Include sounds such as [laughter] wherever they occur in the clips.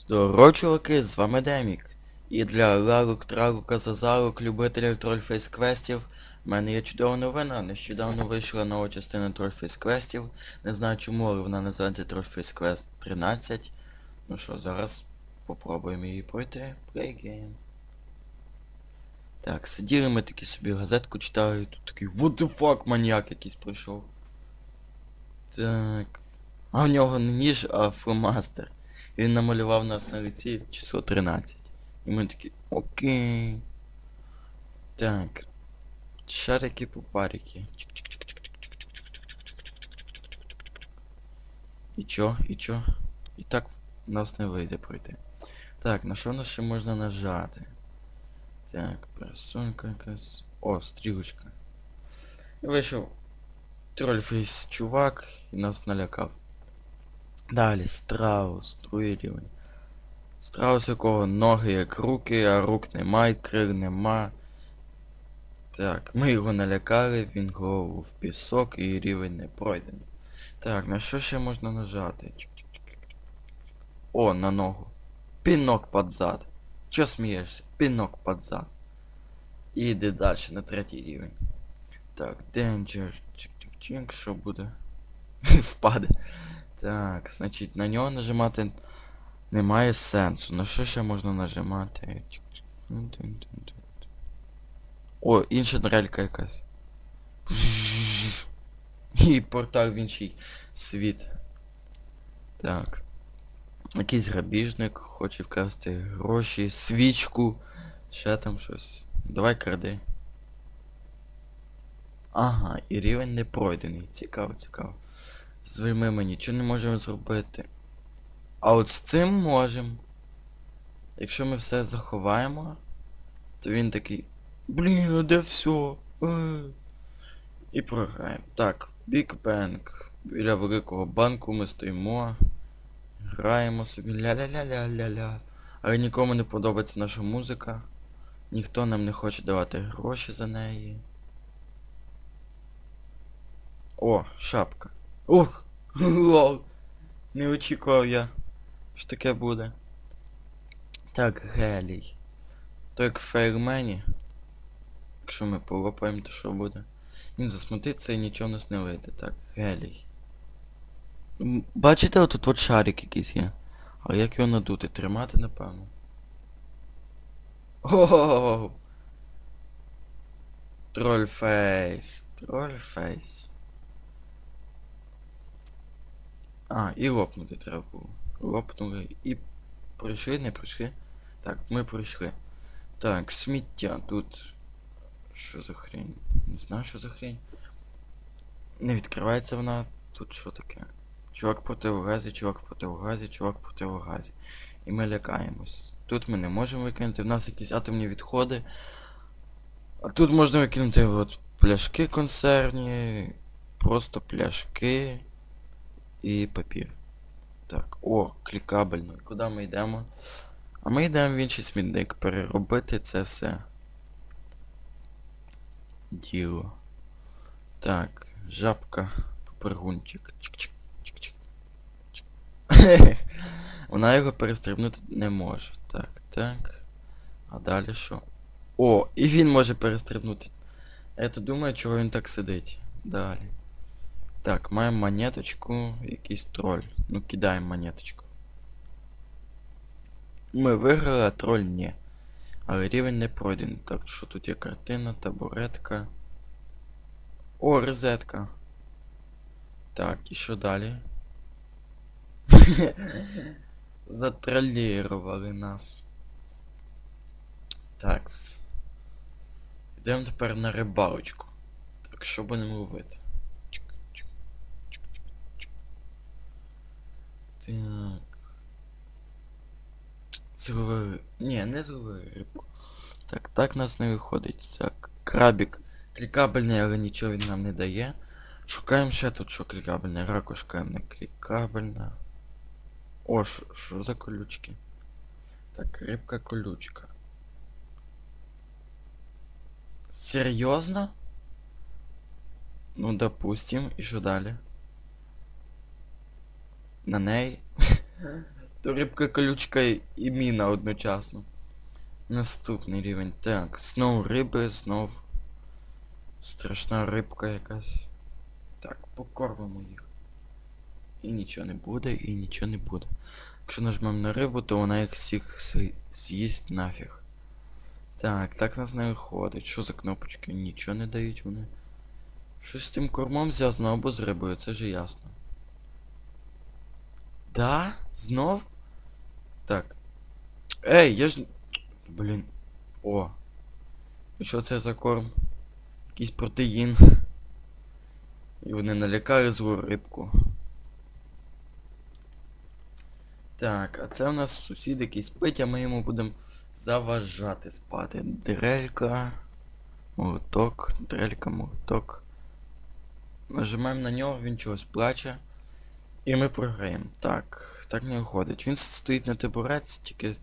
Здорово, чуваки, з вами Демік. І для лалук, тралука, зазалук, любителів трольфейс квестів, в мене є чудова новина. Нещодавно вийшла нова частина трольфейс квестів. Не знаю чому, але вона називається Trollface Quest 13. Ну що, зараз попробуємо її пройти. Play game. Так, сиділи ми такі собі газетку читали, тут такий what the fuck маніяк якийсь прийшов. Так. А в нього не ніж, а фломастер. Він намалював нас на лиці число 13. І ми такі, окей. Так. Шарики пупарики. І чо, і чо? І так нас не вийде пройти. Так, на що нас ще можна нажати? Так, пересунка якась. О, стрілочка. Вийшов трольфейс чувак і нас налякав. Далі страус, другий рівень. Страус, якого ноги як руки, а рук немає, крил нема. Так, ми його налякали, він голову в пісок і рівень не пройдений. Так, на що ще можна нажати? О, на ногу. Пінок під зад. Чо смієшся? Пінок під зад. І далі на третій рівень. Так, Danger. Чик-чик-чик, що буде? [laughs] Впаде. Так, значить на нього нажимати немає сенсу. На що ще можна нажимати? О, інша дрелька якась. І портал в інший світ. Так. Якийсь грабіжник хоче вкрасти гроші, свічку. Ще там щось. Давай кради. Ага, і рівень не пройдений. Цікаво, цікаво. Вельми ми нічого не можемо зробити. А от з цим можемо. Якщо ми все заховаємо, то він такий. Блін, а де все? І програємо. Так, Big Bang. Біля великого банку ми стоїмо. Граємо собі ля-ля-ля-ля-ля-ля. Але нікому не подобається наша музика. Ніхто нам не хоче давати гроші за неї. О, шапка. Ух! [laughs] Лол! Не очікував я, що таке буде. Так, гелій. То як в фейрмені. Якщо ми полопаємо, то що буде? Він засмутиться і нічого нас не вийде. Так, гелій. Бачите, отут от шарик якийсь є. А як його надути? Тримати, напевно. О! Трольфейс. Трольфейс. А, і лопнути треба було. Лопнули і пройшли, не пройшли. Так, ми пройшли. Так, сміття тут. Що за хрень? Не знаю, що за хрень. Не відкривається вона. Тут що таке? Чувак в противогазі, чувак в противогазі, чувак в противогазі. І ми лякаємось. Тут ми не можемо викинути, в нас якісь атомні відходи. А тут можна викинути от пляшки консервні, просто пляшки і папір. Так, о, клікабельно. Куди ми йдемо? А ми йдемо в інший смітник переробити це все. Діло. Так, жабка, попригунчик. Чик-чик, чик-чик. чик. [laughs] Вона його перестрибнути не може. Так, так. А далі що? О, і він може перестрибнути. Я то думаю, чого він так сидить. Далі. Так, маємо монеточку, якийсь троль. Ну кидаємо монеточку. Ми виграли, а троль ні. Але рівень не пройдений. Так, що тут є картина, табуретка. О, розетка. Так, і що далі? [laughs] Затролірували нас. Такс. Йдемо тепер на рибалочку. Так, що будемо ловити? Так. Зловили. Ні, не зловили рибку. Так, так нас не виходить. Так, крабік. Клікабельний, але нічого він нам не дає. Шукаємо ще тут, що клікабельне. Ракушка не клікабельна. О, що за колючки? Так, рибка колючка. Серйозно? Ну, допустим, і що далі? На неї? То рибка колючка і- міна одночасно. Наступний рівень. Так, знов риби, знов страшна рибка якась. Так, покормимо їх. І нічого не буде, і нічого не буде. Якщо нажмемо на рибу, то вона їх всіх з'ї- з'їсть нафіг. Так, так нас не виходить. Що за кнопочки? Нічого не дають вони. Щось з тим кормом зв'язано або з рибою, це же ясно. Да? Знов? Так. Ей, я ж. Блін. О. Що це за корм? Якийсь протеїн. І вони налякали злу рибку. Так, а це у нас сусід який спить, а ми йому будемо заважати спати. Дрелька. Молоток, дрелька, молоток. Нажимаємо на нього, він чогось плаче. І ми програємо. Так, так не виходить. Він стоїть на табуреці, тільки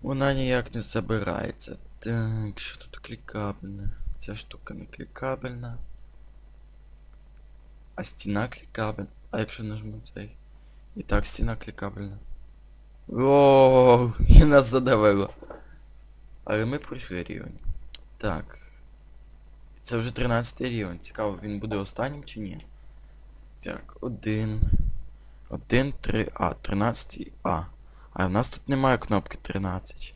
вона ніяк не забирається. Так, що тут клікабельне? Ця штука не клікабельна. А стіна клікабельна. А якщо нажму цей? І так стіна клікабельна. Ооо, і нас задавило. Але ми пройшли рівень. Так. Це вже 13 рівень. Цікаво, він буде останнім чи ні? Так, один. Один, три, а, 13 А. А в нас тут немає кнопки 13.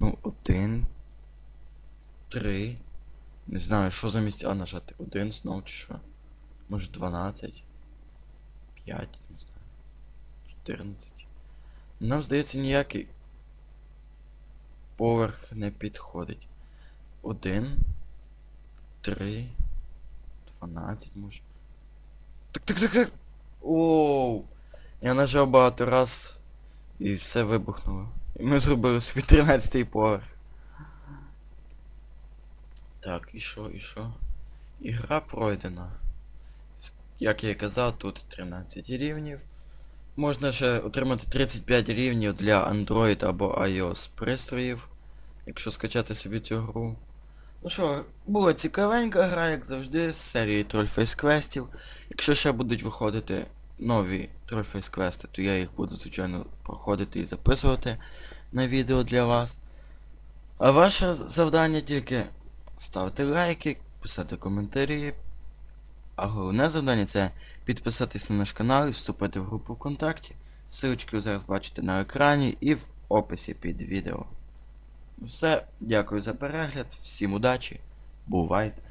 Ну, один. Три. Не знаю, що замість А нажати. Один знов чи що. Може 12. 5, не знаю. 14. Нам здається ніякий поверх не підходить. Один. Три. 12 може. Так, так, так, так. Оу. Я нажав багато раз і все вибухнуло. І ми зробили собі 13-й поверх. Так, і що, і що? Ігра пройдена. Як я і казав, тут 13 рівнів. Можна ще отримати 35 рівнів для Android або iOS пристроїв, якщо скачати собі цю гру. Ну що, була цікавенька гра, як завжди, з серії Trollface квестів. Якщо ще будуть виходити нові Trollface квести, то я їх буду, звичайно, проходити і записувати на відео для вас. А ваше завдання тільки ставити лайки, писати коментарі. А головне завдання це підписатись на наш канал і вступити в групу ВКонтакті. Ссылочки ви зараз бачите на екрані і в описі під відео. Все, дякую за перегляд, всім удачі, бувайте.